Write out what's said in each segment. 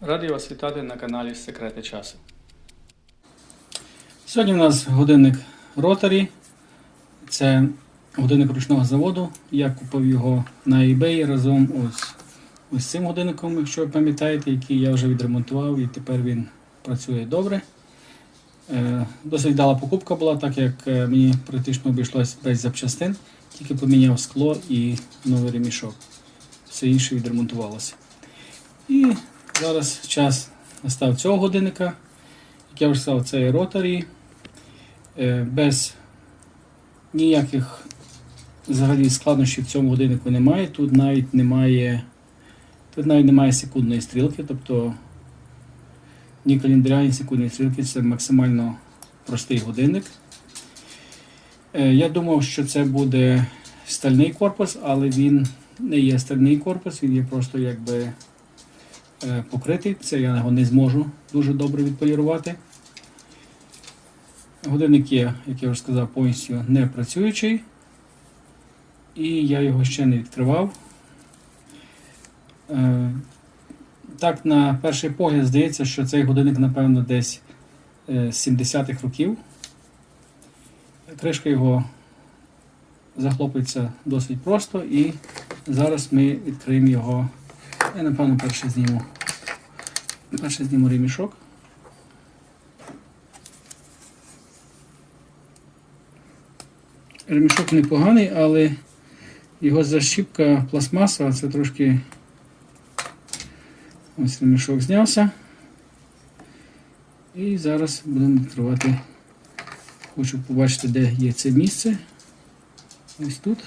Радий вас вітати на каналі Секрети часу. Сьогодні у нас годинник Rotary. Це годинник ручного заводу. Я купив його на eBay разом ось, ось з цим годинником, якщо ви пам'ятаєте, який я вже відремонтував і тепер він працює добре. Е, Досить вдала покупка була, так як е, мені практично обійшлось без запчастин, тільки поміняв скло і новий ремішок. Все інше відремонтувалося. І зараз час настав цього годинника. Як я вже сказав, це є Rotary. Е, Без ніяких взагалі складнощів в цьому годиннику немає. Тут навіть немає, тут навіть немає секундної стрілки, тобто ні календаря, ні секундної стрілки це максимально простий годинник. Е, Я думав, що це буде стальний корпус, але він не є стальний корпус, він є просто якби покритий. Це я його не зможу дуже добре відполірувати. Годинник є, як я вже сказав, повністю не працюючий. І я його ще не відкривав. Е, Так, на перший погляд здається, що цей годинник, напевно, десь е, з 70-х років. Кришка його захлопується досить просто і зараз ми відкриємо його. Я, напевно, перше зніму. Перше зніму ремішок. Ремішок непоганий, але його защіпка пластмаса, це трошки ось ремішок знявся. І зараз будемо відкривати. Хочу побачити, де є це місце. Ось тут.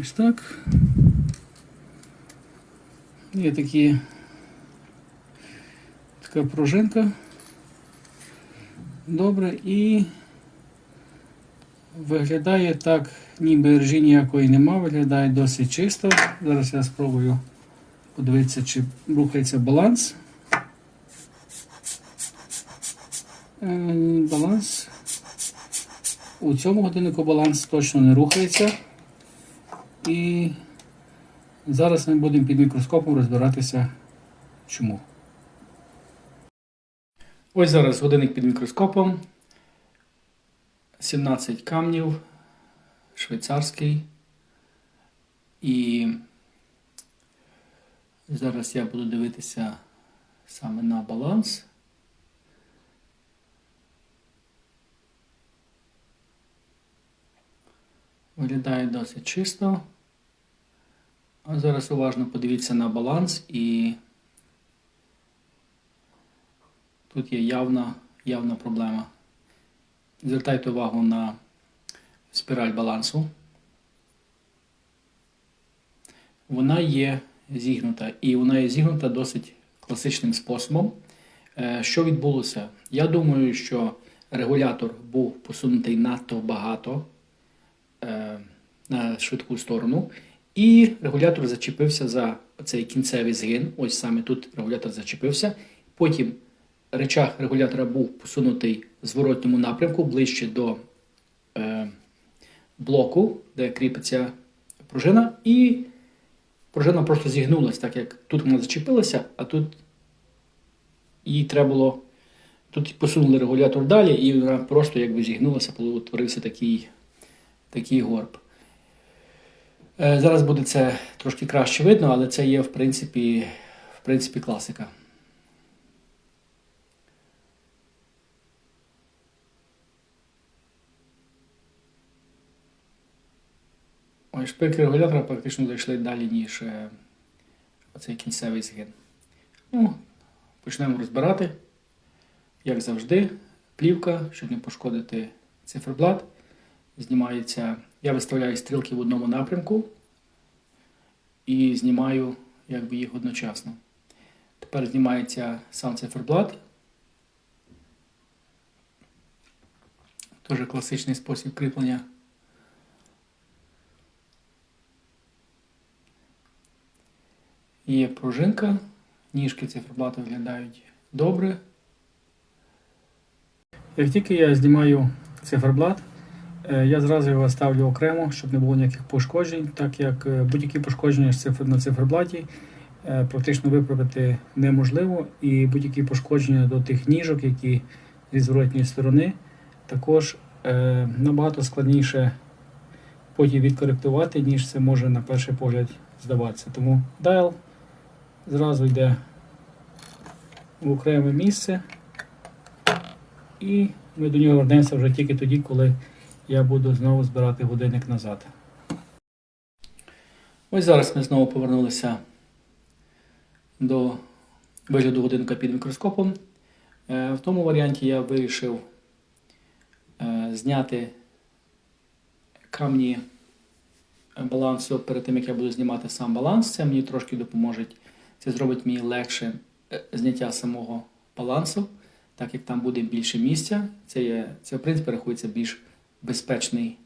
Ось так. Є такі така пружинка. Добре, і виглядає так, ніби ржі ніякої нема, виглядає досить чисто. Зараз я спробую подивитися, чи рухається баланс. Е, Баланс. У цьому годиннику баланс точно не рухається. І зараз ми будемо під мікроскопом розбиратися, чому. Ось зараз годинник під мікроскопом. 17 камнів, швейцарський. І зараз я буду дивитися саме на баланс. Виглядає досить чисто. Зараз уважно подивіться на баланс і тут є явна, явна проблема. Звертайте увагу на спіраль балансу. Вона є зігнута, і вона є зігнута досить класичним способом. Е, Що відбулося? Я думаю, що регулятор був посунутий надто багато е, на швидку сторону, і регулятор зачепився за цей кінцевий згин. Ось саме тут регулятор зачепився. Потім речах регулятора був посунутий в зворотньому напрямку ближче до е, блоку, де кріпиться пружина, і пружина просто зігнулася, так як тут вона зачепилася, а тут їй треба було. Тут посунули регулятор далі, і вона просто якби зігнулася, утворився такий, такий горб. Е, Зараз буде це трошки краще видно, але це є в принципі, в принципі класика. Ой, шпильки регулятора практично зайшли далі, ніж е, оцей кінцевий згин. Ну, почнемо розбирати. Як завжди, плівка, щоб не пошкодити циферблат. Знімається. Я виставляю стрілки в одному напрямку і знімаю якби, їх одночасно. Тепер знімається сам циферблат. Теж класичний спосіб кріплення. Є пружинка, ніжки циферблата виглядають добре. Як тільки я знімаю циферблат, я зразу його ставлю окремо, щоб не було ніяких пошкоджень, так як е, будь-які пошкодження на циферблаті е, практично виправити неможливо, і будь-які пошкодження до тих ніжок, які зі зворотньої сторони, також е, набагато складніше потім відкоректувати, ніж це може на перший погляд здаватися. Тому дайл зразу йде в окреме місце. І ми до нього вернемося вже тільки тоді, коли я буду знову збирати годинник назад. Ось зараз ми знову повернулися до вигляду годинника під мікроскопом. Е, В тому варіанті я вирішив е, зняти камні балансу перед тим, як я буду знімати сам баланс. Це мені трошки допоможе. Це зробить мені легше е, зняття самого балансу, так як там буде більше місця. Це, є, це в принципі, рахується більш безпечний,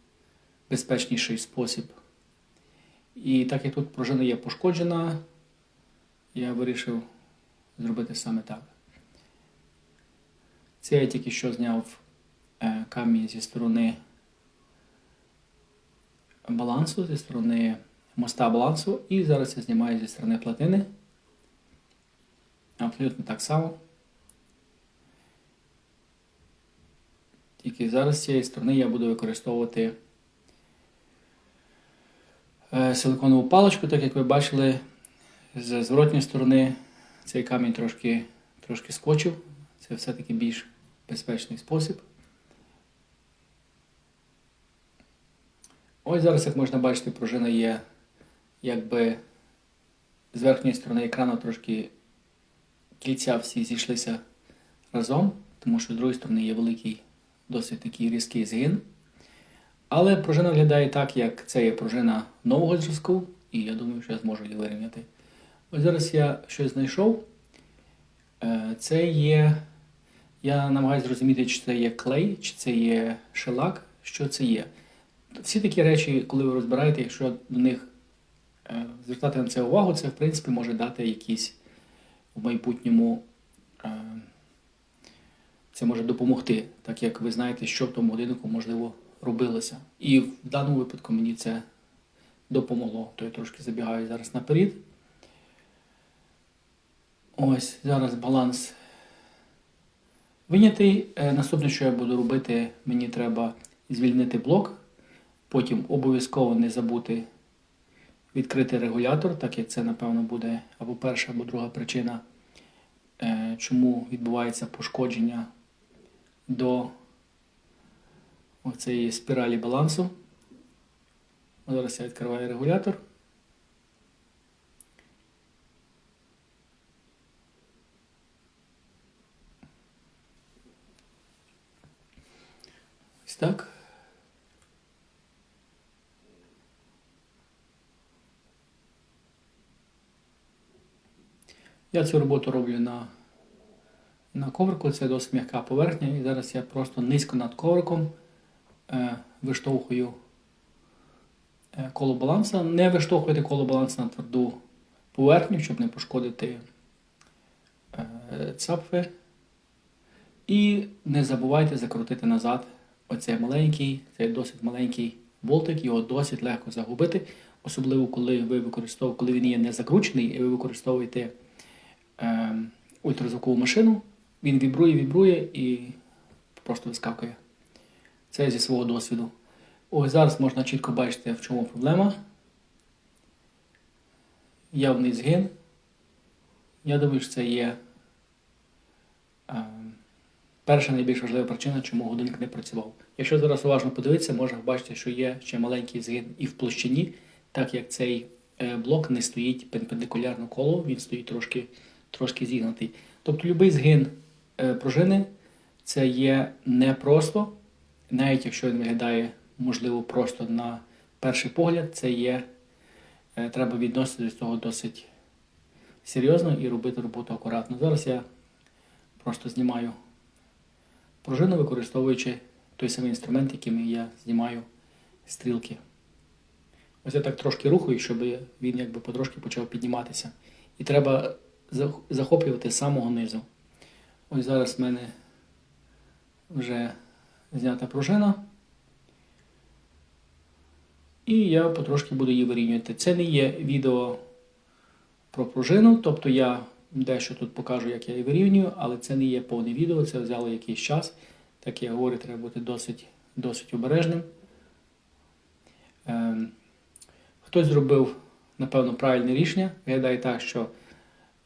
безпечніший спосіб. І так як тут пружина є пошкоджена, я вирішив зробити саме так. Це я тільки що зняв е, камінь зі сторони балансу, зі сторони моста балансу, і зараз я знімаю зі сторони платини. Абсолютно так само. Тільки зараз з цієї сторони я буду використовувати е, силиконову паличку, так як ви бачили, з зворотньої сторони цей камінь трошки, трошки скочив. Це все-таки більш безпечний спосіб. Ось зараз, як можна бачити, пружина є якби з верхньої сторони екрану трошки кільця всі зійшлися разом, тому що з другої сторони є великий, досить такий різкий згин. Але пружина виглядає так, як це є пружина нового зразку, і я думаю, що я зможу її вирівняти. Ось зараз я щось знайшов. Е, Це є. Я намагаюся зрозуміти, чи це є клей, чи це є шелак, що це є. Всі такі речі, коли ви розбираєте, якщо до них е, звертати на це увагу, це в принципі може дати якісь в майбутньому. Це може допомогти, так як ви знаєте, що в тому годиннику можливо робилося. І в даному випадку мені це допомогло. То я трошки забігаю зараз наперед. Ось зараз баланс винятий. Е, Наступне, що я буду робити, мені треба звільнити блок. Потім обов'язково не забути відкрити регулятор, так як це, напевно, буде або перша, або друга причина, е, чому відбувається пошкодження до цієї спіралі балансу. Зараз я відкриваю регулятор. Ось так. Я цю роботу роблю на, на коврику, це досить м'яка поверхня, і зараз я просто низько над ковриком е, виштовхую е, коло баланса. Не виштовхуйте коло баланса на тверду поверхню, щоб не пошкодити е, цапфи. І не забувайте закрутити назад оцей маленький, цей досить маленький болтик, його досить легко загубити, особливо коли ви використовуєте, коли він є не закручений, і ви використовуєте е, ультразвукову машину, він вібрує, вібрує і просто вискакує. Це зі свого досвіду. Ось зараз можна чітко бачити, в чому проблема. Явний згин. Я думаю, що це є перша найбільш важлива причина, чому годинник не працював. Якщо зараз уважно подивитися, можна побачити, що є ще маленький згин і в площині, так як цей е, блок не стоїть перпендикулярно колу, він стоїть трошки, трошки зігнутий. Тобто будь-який згин пружини це є непросто, навіть якщо він виглядає, можливо, просто на перший погляд, це є, е, треба відносити до цього досить серйозно і робити роботу акуратно. Зараз я просто знімаю пружину, використовуючи той самий інструмент, яким я знімаю стрілки. Ось я так трошки рухаю, щоб він якби потрошки почав підніматися. І треба захоплювати з самого низу. Ось зараз в мене вже знята пружина. І я потрошки буду її вирівнювати. Це не є відео про пружину, тобто я дещо тут покажу, як я її вирівнюю, але це не є повне відео, це взяло якийсь час. Так я говорю, треба бути досить, досить обережним. Ем, хтось зробив, напевно, правильне рішення. Виглядає так, що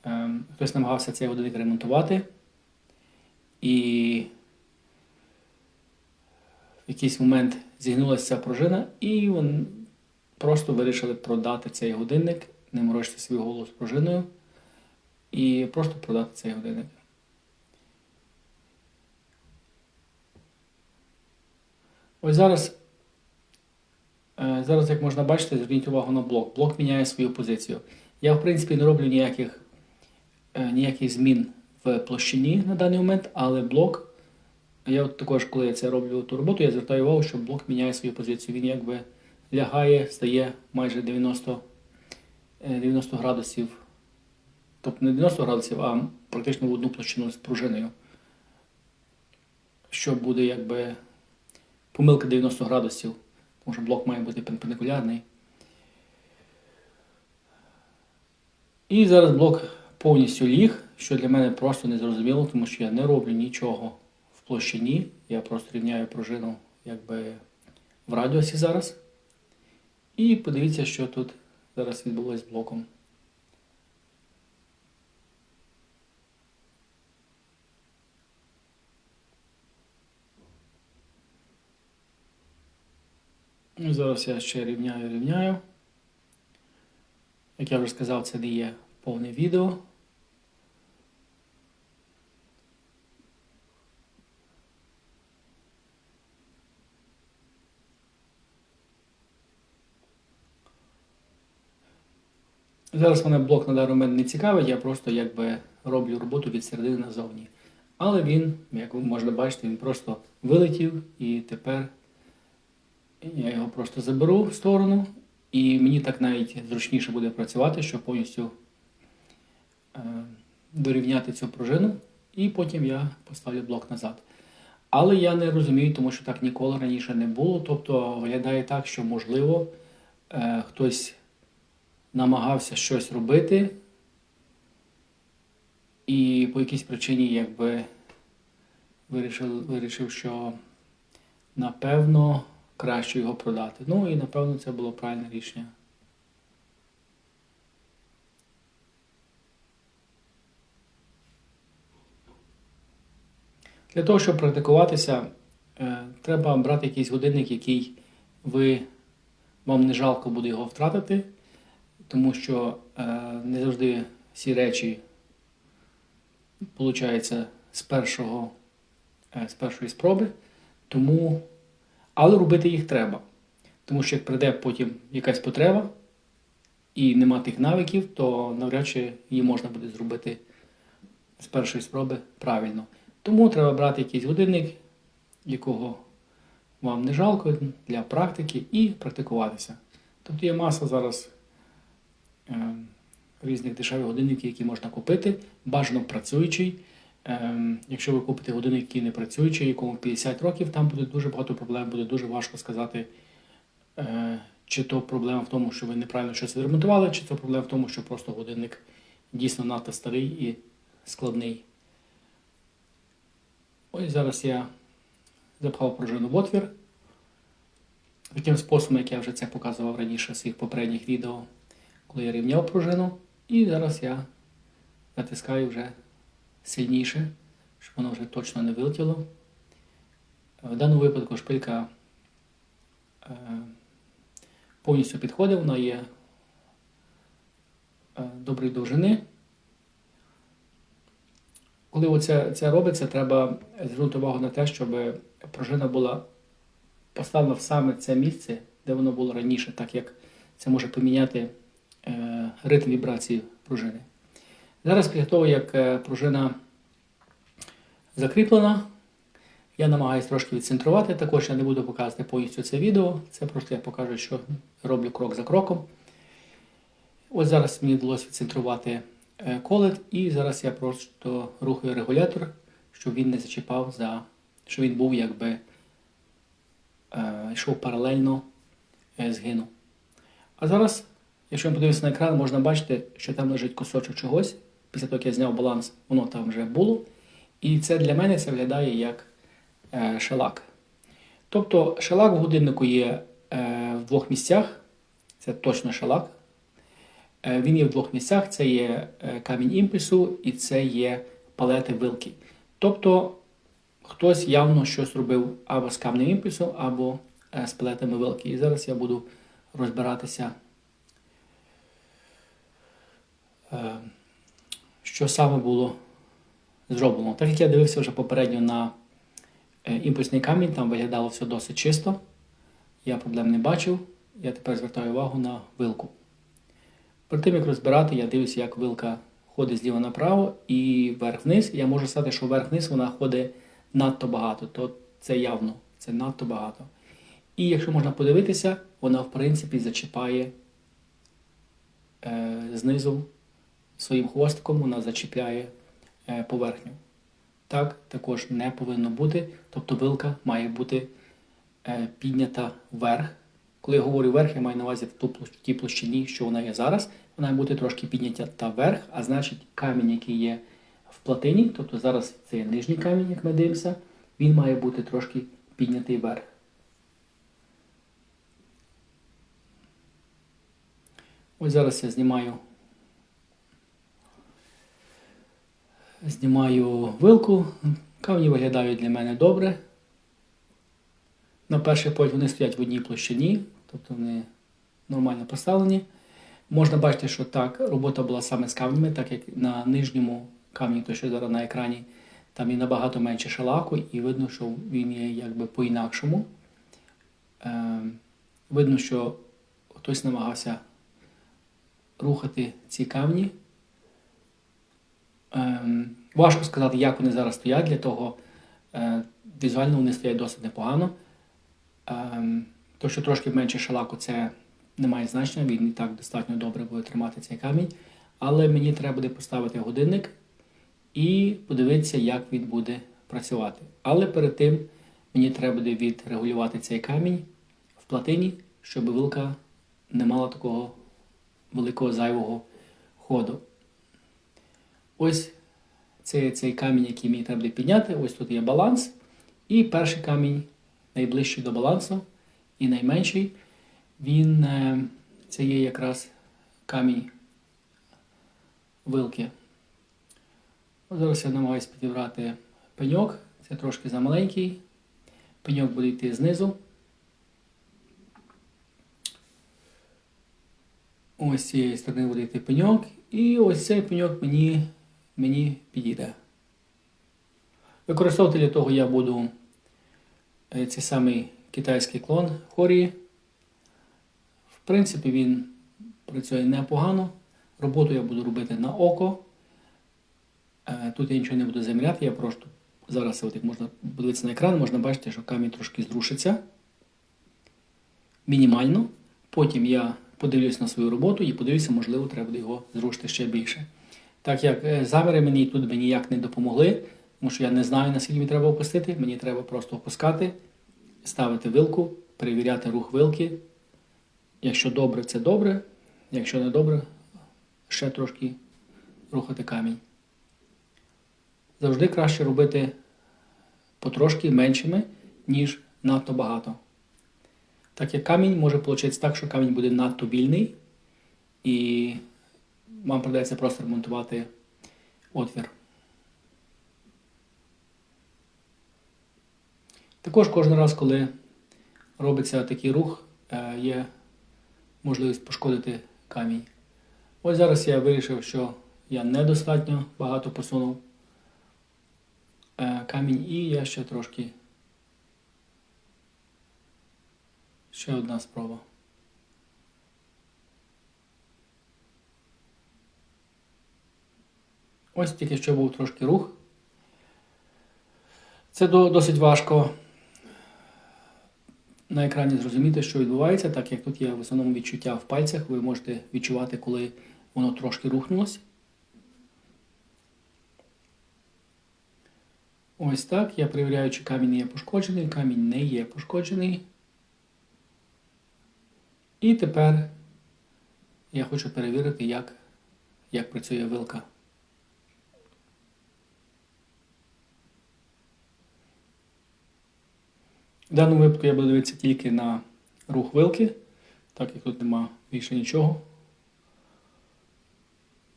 ем, хтось намагався цей годинник ремонтувати. І в якийсь момент зігнулася ця пружина, і вони просто вирішили продати цей годинник, не морочити свій голову з пружиною, і просто продати цей годинник. Ось зараз, е, зараз, як можна бачити, зверніть увагу на блок. Блок міняє свою позицію. Я, в принципі, не роблю ніяких, е, ніяких змін в площині на даний момент, але блок я от також, коли я це роблю ту роботу, я звертаю увагу, що блок міняє свою позицію. Він якби лягає, стає майже 90, е, 90 градусів. Тобто не 90 градусів, а практично в одну площину з пружиною. Що буде якби помилка 90 градусів, тому що блок має бути перпендикулярний. І зараз блок повністю ліг, що для мене просто незрозуміло, тому що я не роблю нічого в площині. Я просто рівняю пружину якби в радіусі зараз. І подивіться, що тут зараз відбулося з блоком. Ну, зараз я ще рівняю, рівняю. Як я вже сказав, це не є повне відео. Зараз мене блок на даний момент не цікавить, я просто якби роблю роботу від середини назовні. Але він, як можете бачити, він просто вилетів і тепер я його просто заберу в сторону. І мені так навіть зручніше буде працювати, щоб повністю е, дорівняти цю пружину, і потім я поставлю блок назад. Але я не розумію, тому що так ніколи раніше не було. Тобто виглядає так, що можливо е, хтось намагався щось робити, і по якійсь причині якби вирішив, вирішив, що напевно краще його продати. Ну і напевно це було правильне рішення. Для того, щоб практикуватися, е, треба брати якийсь годинник, який ви, вам не жалко буде його втратити, тому що е, не завжди всі речі получаються з, першого, е, з першої спроби. Тому, але робити їх треба. Тому що як прийде потім якась потреба і нема тих навиків, то навряд чи її можна буде зробити з першої спроби правильно. Тому треба брати якийсь годинник, якого вам не жалко для практики, і практикуватися. Тобто є маса зараз різних дешевих годинників, які можна купити, бажано працюючий. Е, якщо ви купите годинник, який не працюючий, якому 50 років, там буде дуже багато проблем, буде дуже важко сказати, е, чи то проблема в тому, що ви неправильно щось відремонтували, чи то проблема в тому, що просто годинник дійсно надто старий і складний. Ось зараз я запхав пружину в отвір. Таким способом, як я вже це показував раніше в своїх попередніх відео, коли я рівняв пружину. І зараз я натискаю вже сильніше, щоб воно вже точно не вилетіло. В даному випадку шпилька е, повністю підходить, вона є е, доброї довжини. Коли оце, це робиться, треба звернути увагу на те, щоб пружина була поставлена в саме це місце, де воно було раніше, так як це може поміняти ритм вібрації пружини. Зараз після того, як е, пружина закріплена, я намагаюся трошки відцентрувати. Також я не буду показувати повністю це відео. Це просто я покажу, що роблю крок за кроком. Ось зараз мені вдалося відцентрувати е, колет, і зараз я просто рухаю регулятор щоб він не зачіпав за, щоб він був якби е, йшов паралельно е, згину. А зараз, якщо ми подивимося на екран, можна бачити, що там лежить кусочок чогось. Після того, як я зняв баланс, воно там вже було. І це для мене це виглядає як е, шелак. Тобто шелак в годиннику є е, в двох місцях. Це точно шелак. Е, він є в двох місцях: це є е, камінь імпульсу і це є палети вилки. Тобто хтось явно щось робив або з камнем імпульсу, або е, з палетами вилки. І зараз я буду розбиратися, е, що саме було зроблено. Так як я дивився вже попередньо на е, імпульсний камінь, там виглядало все досить чисто. Я проблем не бачив. Я тепер звертаю увагу на вилку. Перед тим, як розбирати, я дивлюся, як вилка ходить зліва направо і вверх-вниз. Я можу сказати, що вверх-вниз вона ходить надто багато, то це явно, це надто багато. І якщо можна подивитися, вона в принципі зачіпає е, знизу своїм хвостиком, вона зачіпляє е, поверхню. Так також не повинно бути. Тобто вилка має бути е, піднята вверх. Коли я говорю вверх, я маю на увазі в тій площині, що вона є зараз. Вона має бути трошки піднята та вверх, а значить камінь, який є в платині, тобто зараз це є нижній камінь, як ми дивимося, він має бути трошки піднятий вверх. Ось зараз я знімаю. Знімаю вилку. Камні виглядають для мене добре. На перший погляд вони стоять в одній площині, тобто вони нормально поставлені. Можна бачити, що так, робота була саме з камнями, так як на нижньому камні, то що зараз на екрані, там є набагато менше шалаку, і видно, що він є якби по-інакшому. Е, видно, що хтось намагався рухати ці камні. Ем, важко сказати, як вони зараз стоять, для того е, візуально вони стоять досить непогано. Ем, то, що трошки менше шалаку, це не має значення, він і так достатньо добре буде тримати цей камінь. Але мені треба буде поставити годинник і подивитися, як він буде працювати. Але перед тим мені треба буде відрегулювати цей камінь в платині, щоб вилка не мала такого великого зайвого ходу. Ось це цей камінь, який мені треба підняти. Ось тут є баланс. І перший камінь, найближчий до балансу, і найменший, він е, це є якраз камінь вилки. От Зараз я намагаюся підібрати пеньок. Це трошки замаленький. Пеньок буде йти знизу. Ось з цієї сторони буде йти пеньок. І ось цей пеньок мені, мені підійде. Використовувати для того я буду е, цей самий китайський клон хорії. В принципі, він працює непогано. Роботу я буду робити на око. Е, Тут я нічого не буду заміряти, я просто зараз, от як можна подивитися на екран, можна бачити, що камінь трошки зрушиться мінімально. Потім я подивлюсь на свою роботу і подивлюся, можливо, треба буде його зрушити ще більше. Так як е, заміри мені тут би ніяк не допомогли, тому що я не знаю, наскільки мені треба опустити, мені треба просто опускати, ставити вилку, перевіряти рух вилки. Якщо добре, це добре. Якщо не добре, ще трошки рухати камінь. Завжди краще робити потрошки меншими, ніж надто багато. Так як камінь може вийти так, що камінь буде надто вільний, і вам придеться просто ремонтувати отвір. Також кожен раз, коли робиться такий рух, е, є можливість пошкодити камінь. Ось зараз я вирішив, що я недостатньо багато посунув е, камінь, і я ще трошки. Ще одна спроба. Ось тільки що був трошки рух. Це досить важко на екрані зрозуміти, що відбувається, так як тут є в основному відчуття в пальцях, ви можете відчувати, коли воно трошки рухнулося. Ось так. Я перевіряю, чи камінь є пошкоджений. Камінь не є пошкоджений. І тепер я хочу перевірити, як, як працює вилка. В даному випадку я буду дивитися тільки на рух вилки, так як тут нема більше нічого.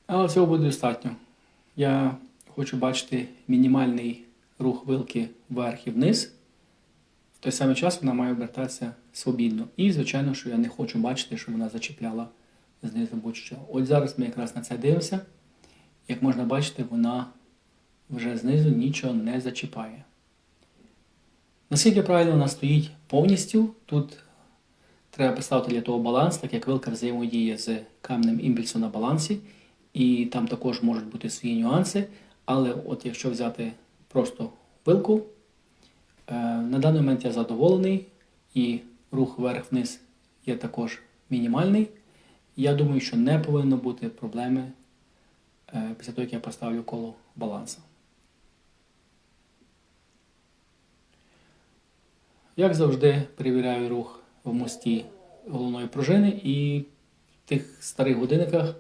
Але цього буде достатньо. Я хочу бачити мінімальний рух вилки вверх і вниз. В той самий час вона має обертатися свобідно. І, звичайно, що я не хочу бачити, що вона зачіпляла знизу будь-що. От зараз ми якраз на це дивимося. Як можна бачити, вона вже знизу нічого не зачіпає. Наскільки правильно вона стоїть повністю, тут треба поставити для того баланс, так як вилка взаємодіє з камнем імпульсу на балансі, і там також можуть бути свої нюанси. Але от якщо взяти просто вилку, е, на даний момент я задоволений, і рух вверх-вниз є також мінімальний. Я думаю, що не повинно бути проблеми е, після того, як я поставлю коло балансу. Як завжди, перевіряю рух в мості головної пружини, і в тих старих годинниках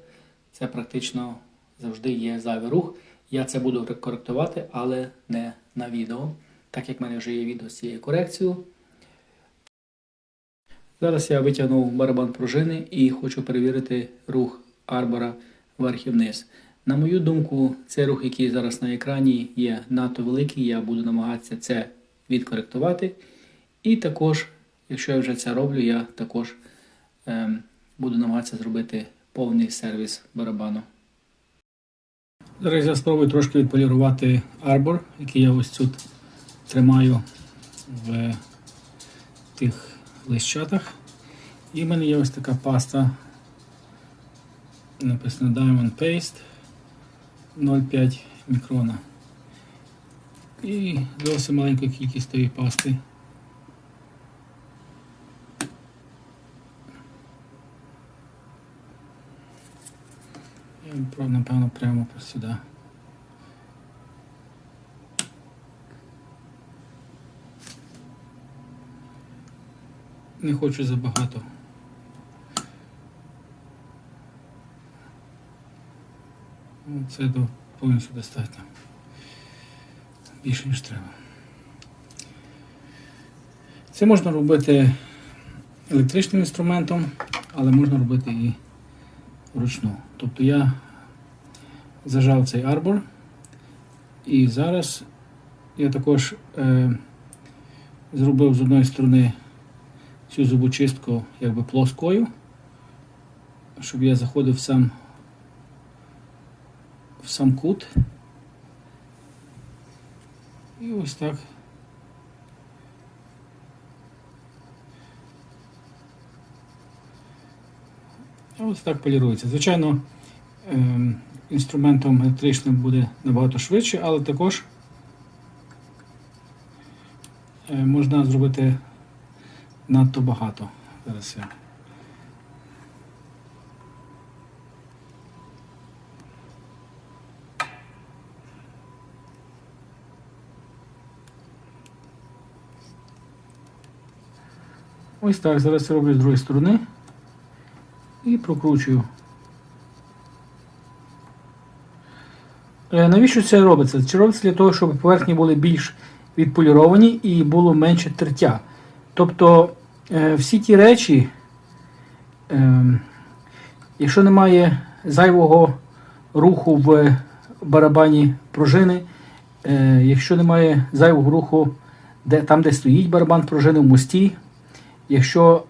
це практично завжди є зайвий рух. Я це буду коректувати, але не на відео, так як в мене вже є відео з цією корекцією. Зараз я витягнув барабан пружини і хочу перевірити рух арбора вверх і вниз. На мою думку, цей рух, який зараз на екрані, є надто великий. Я буду намагатися це відкоректувати. І також, якщо я вже це роблю, я також ем, буду намагатися зробити повний сервіс барабану. Зараз я спробую трошки відполірувати арбор, який я ось тут тримаю в тих лищатах. І в мене є ось така паста. Написано Diamond Paste 0,5 мікрона. І досить маленька кількість тієї пасти. Напевно прямо сюди. Не хочу забагато. Ну, Це до, повністю достатньо. Більше ніж треба. Це можна робити електричним інструментом, але можна робити і вручну. Тобто я зажав цей арбор і зараз я також е, зробив з одної сторони цю зубочистку якби плоскою, щоб я заходив сам, в сам кут. І ось так. Ось так полірується. Звичайно, ем, інструментом електричним буде набагато швидше, але також е, можна зробити надто багато. Зараз я. Ось так, зараз я роблю з другої сторони і прокручую. Навіщо це робиться? Це робиться для того, щоб поверхні були більш відполіровані і було менше тертя. Тобто е, всі ті речі, е, якщо немає зайвого руху в барабані пружини, е, якщо немає зайвого руху там, де стоїть барабан пружини в мості, якщо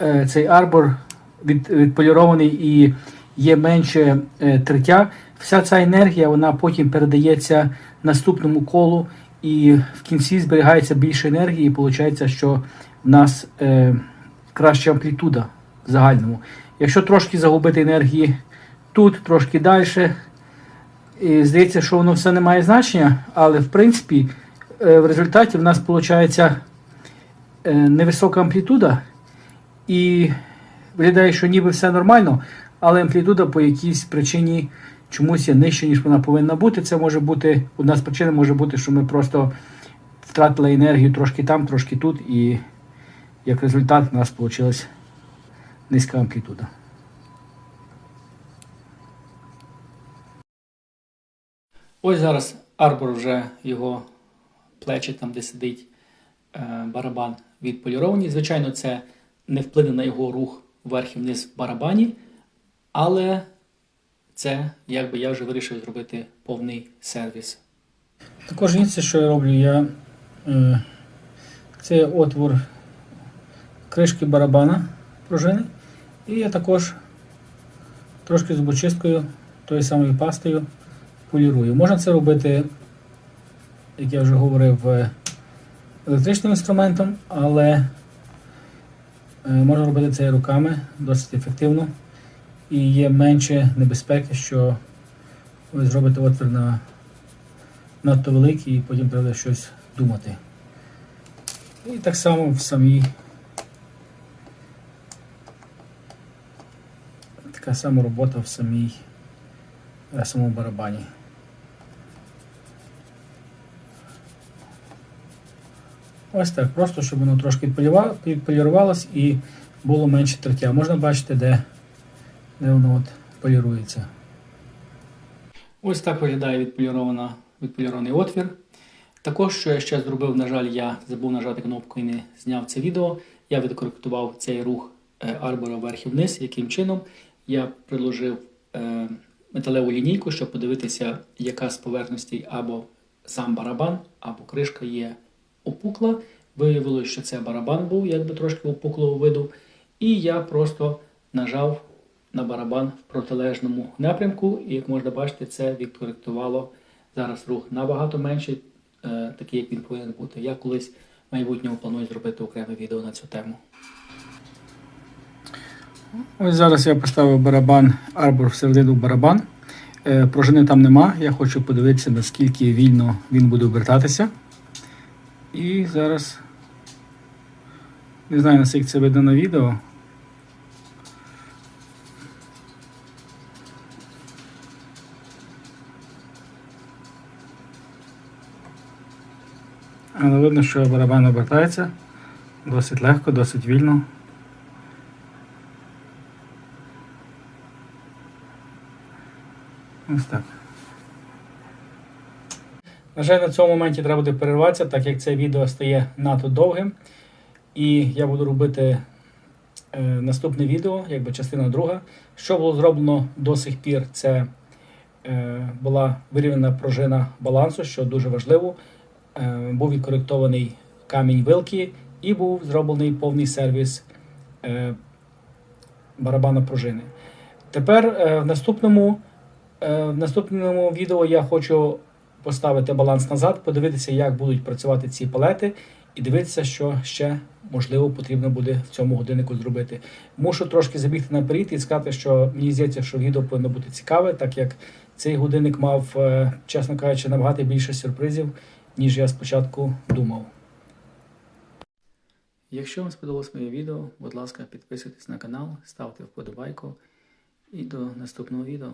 е, цей арбор від, відполірований і є менше е, тертя, вся ця енергія вона потім передається наступному колу, і в кінці зберігається більше енергії, і виходить, що в нас е, краща амплітуда в загальному. Якщо трошки загубити енергії тут, трошки далі, і здається, що воно все не має значення, але в принципі е, в результаті в нас виходить е, невисока амплітуда, і виглядає, що ніби все нормально, але амплітуда по якійсь причині чомусь є нижче, ніж вона повинна бути. Це може бути одна з причин може бути, що ми просто втратили енергію трошки там, трошки тут, і як результат у нас вийшла низька амплітуда. Ось зараз арбор вже його плечі, там, де сидить е, барабан відполіровані. Звичайно, це не вплине на його рух вверх і вниз в барабані, але це якби я вже вирішив зробити повний сервіс. Також інше, що я роблю, я е, це отвор кришки барабана пружини. І я також трошки зубочисткою, тою самою пастою полірую. Можна це робити, як я вже говорив, е, електричним інструментом, але е, можна робити це і руками досить ефективно. І є менше небезпеки, що ви зробите отвір на надто великий і потім треба щось думати. І так само в самій така сама робота в самій е, самому барабані. Ось так, просто щоб воно трошки поліва- полірувалось і було менше тертя. Можна бачити, де, де воно от полірується. Ось так виглядає відполірований отвір. Також, що я ще зробив, на жаль, я забув нажати кнопку і не зняв це відео. Я відкоректував цей рух е, арбора вверх і вниз. Яким чином я приложив е, металеву лінійку, щоб подивитися, яка з поверхностей або сам барабан, або кришка є опукла. Виявилося, що це барабан був якби трошки опуклого виду. І я просто нажав на барабан в протилежному напрямку. І як можна бачити, це відкоректувало зараз рух набагато менший, е, такий, як він повинен бути. Я колись в майбутньому планую зробити окреме відео на цю тему. Ось зараз я поставив барабан арбор всередину барабан. Е, Пружини там нема. Я хочу подивитися, наскільки вільно він буде обертатися. І зараз не знаю, наскільки це видно на відео. Але видно, що барабан обертається досить легко, досить вільно. Ось так. На жаль, на цьому моменті треба буде перерватися, так як це відео стає надто довгим. І я буду робити е, наступне відео, якби частина друга. Що було зроблено до сих пір, це е, була вирівняна пружина балансу, що дуже важливо. Е, був відкоректований камінь вилки і був зроблений повний сервіс е, барабана пружини. Тепер е, в наступному В наступному відео я хочу поставити баланс назад, подивитися, як будуть працювати ці палети, і дивитися, що ще можливо потрібно буде в цьому годиннику зробити. Мушу трошки забігти наперед і сказати, що мені здається, що відео повинно бути цікаве, так як цей годинник мав, чесно кажучи, набагато більше сюрпризів, ніж я спочатку думав. Якщо вам сподобалось моє відео, будь ласка, підписуйтесь на канал, ставте вподобайку і до наступного відео.